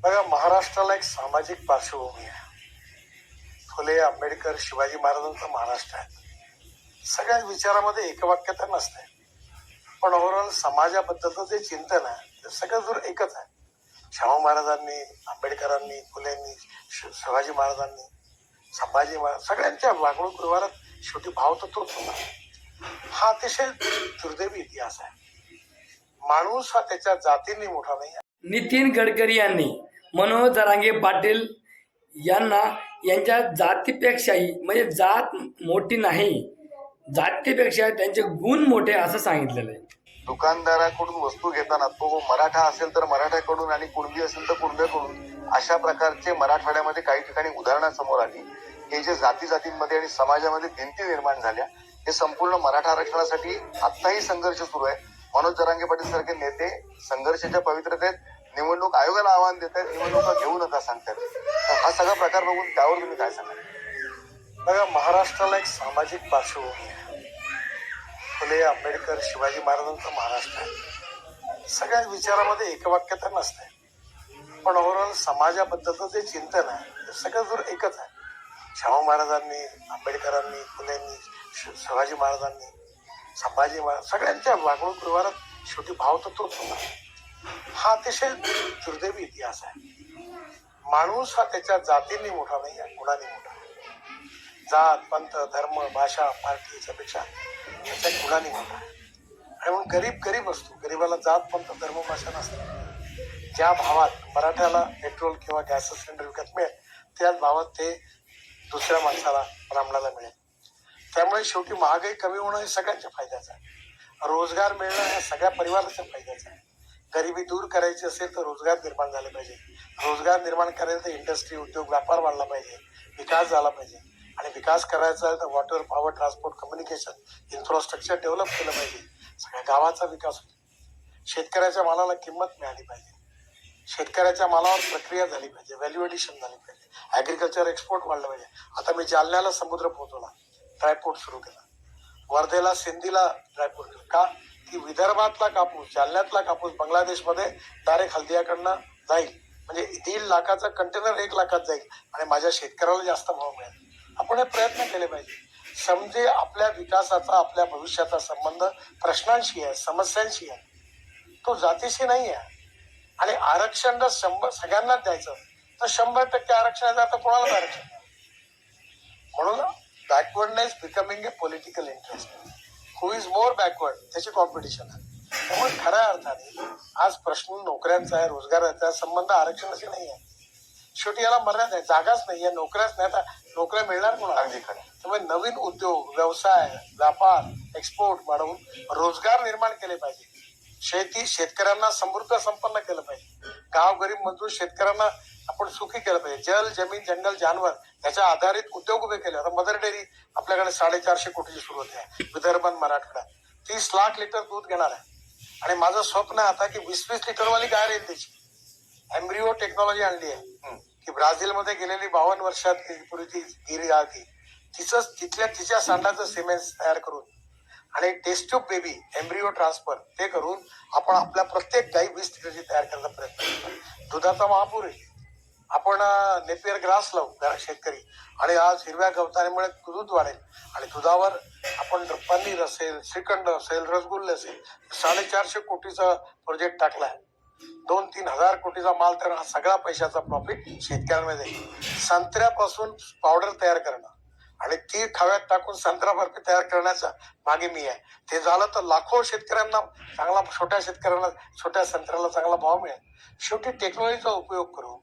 बघा महाराष्ट्राला एक सामाजिक पार्श्वभूमी आहे. फुले आंबेडकर शिवाजी महाराजांचा महाराष्ट्र आहे. सगळ्या विचारामध्ये एकवाक्यता नसते पण ओव्हरऑल समाजाबद्दलचं जे चिंतन आहे ते सगळं जर एकच आहे. शाहू महाराजांनी आंबेडकरांनी फुलेंनी शि- शिवाजी महाराजांनी संभाजी महाराज सगळ्यांच्या वागणूक व्यवहारात शेवटी भाव तर तोच होता. हा अतिशय दुर्दैवी इतिहास आहे. माणूस हा त्याच्या जातींनी मोठा नाही नितीन गडकरी यांनी मनोज जरांगे पाटील यांना यांच्या जातीपेक्षाही म्हणजे जात मोठी नाही जातीपेक्षा त्यांचे गुण मोठे असं सांगितलेलं आहे. दुकानदाराकडून वस्तू घेताना तो मराठा असेल तर मराठ्याकडून आणि कुणबी असेल तर कुणब्याकडून अशा प्रकारचे मराठवाड्यामध्ये काही ठिकाणी उदाहरणं समोर आली. हे जे जाती जातींमध्ये आणि समाजामध्ये भिंती निर्माण झाल्या हे संपूर्ण मराठा आरक्षणासाठी आत्ताही संघर्ष सुरू आहे. मनोज जरांगे पाटील सारखे नेते संघर्षाच्या पवित्रतेत निवडणूक आयोगाला आव्हान देत आहेत निवडणुका घेऊ नका सांगतात तर हा सगळा प्रकार बघून त्यावर तुम्ही काय सांगाल बघा महाराष्ट्राला एक सामाजिक पार्श्वभूमी आहे फुले आंबेडकर शिवाजी महाराजांचा महाराष्ट्र आहे. सगळ्या विचारामध्ये एकवाक्यता नसते पण ओव्हरऑल समाजाबद्दलचं जे चिंतन आहे ते सगळं दूर एकच आहे. शाहू महाराजांनी आंबेडकरांनी फुलेंनी शि- शिवाजी महाराजांनी संभाजी महाराज सगळ्यांच्या वागणूक व्यवहारात शेवटी भाव तर तोच होता. हा अतिशय दुर्दैवी इतिहास आहे. माणूस हा त्याच्या जातींनी मोठा नाही आहे कुणाने मोठा जात पंथ धर्म भाषा पार्टी याच्यापेक्षा त्याच्या गुणाने मोठा आहे. आणि म्हणून गरीब गरीब असतो गरीबाला जात पंथ धर्म भाषा नसते ज्या भावात मराठ्याला पेट्रोल किंवा गॅस सिलेंडर विकत मिळेल त्याच भावात ते दुसऱ्या माणसाला ब्राह्मणाला मिळेल. त्यामुळे शेवटी महागाई कमी होणं हे सगळ्यांच्या फायद्याचं आहे. रोजगार मिळणं हे सगळ्या परिवाराच्या फायद्याचं आहे. गरिबी दूर करायची असेल तर रोजगार निर्माण झाले पाहिजे. रोजगार निर्माण करायचं तर इंडस्ट्री उद्योग व्यापार वाढला पाहिजे. विकास झाला पाहिजे. आणि विकास करायचा आहे तर water power transport communication infrastructure develop केलं पाहिजे. सगळ्या गावाचा विकास होतो. शेतकऱ्याच्या मालाला किंमत मिळाली पाहिजे. शेतकऱ्याच्या मालावर प्रक्रिया झाली पाहिजे. व्हॅल्यू एडिशन झाली पाहिजे. ऍग्रिकल्चर एक्सपोर्ट वाढलं पाहिजे. आता मी जालन्याला समुद्र पोहोचवला. ड्रायपोर्ट सुरू केला. वर्धेला सिंधीला ड्रायपोर्ट का? की विदर्भातला कापूस जालन्यातला कापूस बांगलादेशमध्ये डायरेक्ट हल्दियाकडनं जाईल. म्हणजे दीड लाखाचा कंटेनर एक लाखात जाईल आणि माझ्या शेतकऱ्याला जास्त भाव मिळेल. आपण हे प्रयत्न केले पाहिजे. समजे आपल्या विकासाचा आपल्या भविष्याचा संबंध प्रश्नांशी आहे समस्यांशी आहे. तो जातीशी नाही आहे आणि आरक्षण जर शंभर सगळ्यांनाच द्यायचं तर शंभर टक्के आरक्षणाचा तर कोणालाच आरक्षण नाही. म्हणून backwardness becoming a political interest who is more backward त्याची कॉम्पिटिशन आहे. त्यामुळे खऱ्या अर्थाने आज प्रश्न नोकऱ्यांचा आहे रोजगाराचा संबंध आरक्षणाशी नाही आहे. शेवटी याला मर्यादा आहे जागाच नाही आहे नोकऱ्याच नाही. आता नोकऱ्या मिळणार खरं. त्यामुळे नवीन उद्योग व्यवसाय व्यापार एक्सपोर्ट वाढवून रोजगार निर्माण केले पाहिजे. शेती शेतकऱ्यांना समृद्ध संपन्न केलं पाहिजे. गाव गरीब मजदूर शेतकऱ्यांना आपण सुखी केलं पाहिजे. जल जमीन जंगल जानवर याच्या आधारित उद्योग उभे केले. आता मदर डेअरी आपल्याकडे साडेचारशे कोटीची सुरू होते. आहे विदर्भ आणि मराठवाड्यात. तीस लाख लिटर दूध घेणार आहे. आणि माझं स्वप्न आहे आता की वीस वीस लिटरवाली गाय राहील त्याची. एम्ब्रिओ टेक्नॉलॉजी आणली आहे. की ब्राझीलमध्ये गेलेली बावन्न वर्षात पूर्वी ती गिरी आधी तिचं तिथल्या तिच्या सांडाचं सिमेंट तयार करून आणि test tube baby embryo transfer ते करून आपण आपल्या प्रत्येक गाई वीस लिटरची तयार करण्याचा प्रयत्न करतो दुधाचा महापूर आहे. आपण नेपियर ग्रास लावू घरा- शेतकरी. आणि आज हिरव्या गवतामुळे दूध वाढेल. आणि दुधावर आपण पनीर असेल श्रीखंड असेल रसगुल्ले असेल साडेचारशे कोटीचा प्रोजेक्ट टाकलाय दोन तीन हजार कोटीचा माल तर हा सगळा पैशाचा प्रॉफिट शेतकऱ्यांमध्ये जाईल. संत्र्यापासून पावडर तयार करणं. आणि ती खव्यात टाकून संत्रा बर्फी तयार करण्याचा मागे मी आहे. ते झालं तर लाखो शेतकऱ्यांना चांगला छोट्या शेतकऱ्यांना छोट्या संत्र्याला चांगला भाव मिळेल. शेवटी टेक्नॉलॉजीचा उपयोग करून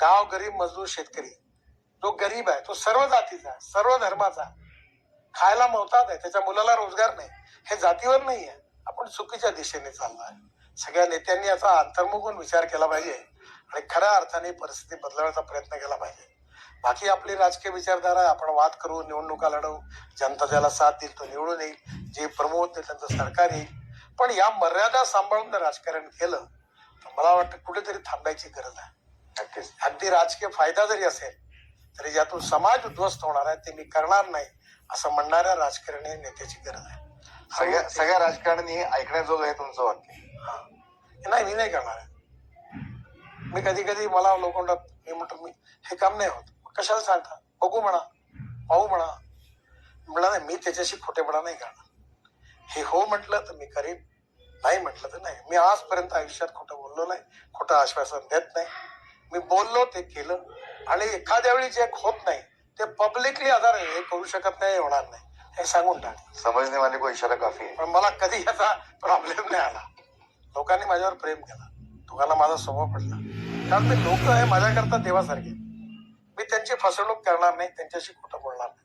गाव गरीब मजदूर शेतकरी. जो गरीब आहे तो सर्व जातीचा आहे, सर्व धर्माचा खायला मोहतात आहे त्याच्या मुलाला रोजगार नाही. हे जातीवर नाही आहे. आपण चुकीच्या दिशेने चाललो आहे सगळ्या नेत्यांनी याचा अंतर्मुखून विचार केला पाहिजे. आणि खऱ्या अर्थाने परिस्थिती बदलण्याचा प्रयत्न केला पाहिजे. बाकी आपली राजकीय विचारधारा. आपण वाद करू निवडणुका लढवू जनता ज्याला साथ देईल तो निवडून येईल जे प्रमोद देईल त्यांचं सरकार येईल. पण या मर्यादा सांभाळून जर राजकारण केलं तर मला वाटतं कुठेतरी थांबायची गरज आहे. अगदी राजकीय फायदा जरी असेल तरी ज्यातून समाज उद्ध्वस्त होणार आहे ते मी करणार नाही असं म्हणणाऱ्या राजकारणी नेत्याची गरज आहे. सगळ्या सगळ्या राजकारणी ऐकण्याजोगं आहे तुमचं वाक्य. नाही मी नाही करणार आहे. मी कधी कधी मला लोक म्हणतात मी म्हणतो मी हे काम नाही होत. कशाला सांगता? बघू म्हणा पाहू म्हणा. म्हणा नाही मी त्याच्याशी खोटेपणा नाही करणार. हे हो म्हटलं तर मी करीन. नाही म्हटलं तर नाही. मी आजपर्यंत आयुष्यात खोटं बोललो नाही. खोटं आश्वासन देत नाही. मी बोललो ते केलं. आणि एखाद्या वेळी जे होत नाही ते पब्लिकली आधार हे करू शकत नाही होणार नाही. हे सांगून टाक. समजने वाले को इशारा काफी आहे पण मला कधी याचा प्रॉब्लेम नाही आला. लोकांनी माझ्यावर प्रेम केलं. दोघांना माझा स्वभाव पडला. कारण ते लोक आहे माझ्याकरता देवासारखे मी त्यांची फसवणूक करणार नाही त्यांच्याशी खोटं बोलणार नाही.